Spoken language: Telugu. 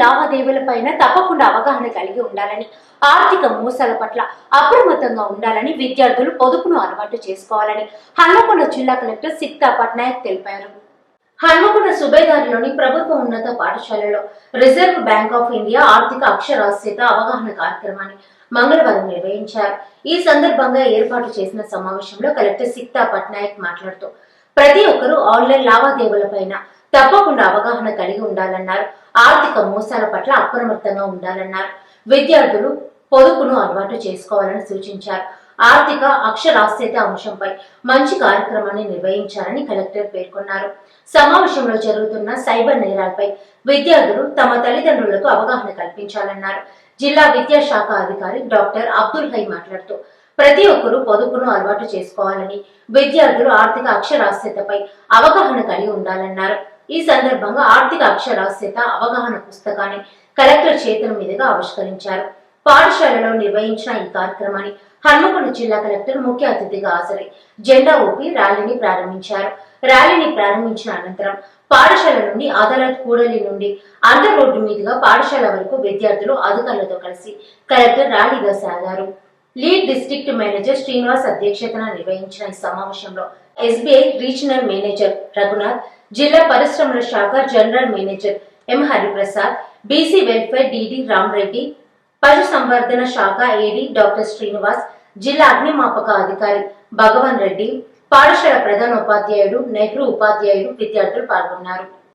లావాదేవీలపైన తప్పకుండా అవగాహన కలిగి ఉండాలని ఆర్థిక మోసాల పట్ల అప్రమత్తంగా ఉండాలని విద్యార్థులు పొదుపును అలవాటు చేసుకోవాలని హన్మకొండ జిల్లా కలెక్టర్ సిక్తా పట్నాయక్ తెలిపారు. హన్మకొండ సుబేదారిలోని ప్రభుత్వ ఉన్నత పాఠశాలలో రిజర్వ్ బ్యాంక్ ఆఫ్ ఇండియా ఆర్థిక అక్షరాస్యత అవగాహన కార్యక్రమాన్ని మంగళవారం నిర్వహించారు. ఈ సందర్భంగా ఏర్పాటు చేసిన సమావేశంలో కలెక్టర్ సిక్తా పట్నాయక్ మాట్లాడుతూ ప్రతి ఒక్కరూ ఆన్లైన్ లావాదేవీలపైన తప్పకుండా అవగాహన కలిగి ఉండాలన్నారు. ఆర్థిక మోసాల పట్ల అప్రమత్తంగా ఉండాలన్నారు. విద్యార్థులు పొదుపును అలవాటు చేసుకోవాలని సూచించారు. ఆర్థిక అక్షరాస్యత అంశంపై మంచి కార్యక్రమాన్ని నిర్వహించాలని కలెక్టర్ పేర్కొన్నారు. సమావేశంలో జరుగుతున్న సైబర్ నేరాలపై విద్యార్థులు తమ తల్లిదండ్రులకు అవగాహన కల్పించాలన్నారు. జిల్లా విద్యాశాఖ అధికారి డాక్టర్ అబ్దుల్ హై మాట్లాడుతూ ప్రతి ఒక్కరూ పొదుపును అలవాటు చేసుకోవాలని విద్యార్థులు ఆర్థిక అక్షరాస్యతపై అవగాహన కలిగి ఉండాలన్నారు. ఈ సందర్భంగా ఆర్థిక అక్షరాస్యత అవగాహన పుస్తకాన్ని కలెక్టర్ చేతుల మీదుగా ఆవిష్కరించారు. పాఠశాలలో నిర్వహించిన ఈ కార్యక్రమాన్ని హన్మకొండ జిల్లా కలెక్టర్ ముఖ్య అతిథిగా హాజరై జెండా ఊపి ర్యాలీని ప్రారంభించారు. ర్యాలీని ప్రారంభించిన అనంతరం పాఠశాల నుండి అదాలత్ కూడలి నుండి అండర్ రోడ్డు మీదుగా పాఠశాల వరకు విద్యార్థులు అధికారులతో కలిసి కలెక్టర్ ర్యాలీగా సాగారు లీడ్ డిస్ట్రిక్ట్ మేనేజర్ శ్రీనివాస్ అధ్యక్షతన నిర్వహించిన ఈ సమావేశంలో ఎస్బీఐ రీజనల్ మేనేజర్ రఘునాథ్ జిల్లా పరిశ్రమల శాఖ general manager M Hariprasad BC welfare DD Ramareddy పశు సంవర్ధన శాఖ ఏడీ డాక్టర్ శ్రీనివాస్ జిల్లా అగ్నిమాపక అధికారి భగవాన్ రెడ్డి పాఠశాల ప్రధాన ఉపాధ్యాయుడు నెహ్రూ ఉపాధ్యాయుడు విద్యార్థులు పాల్గొన్నారు.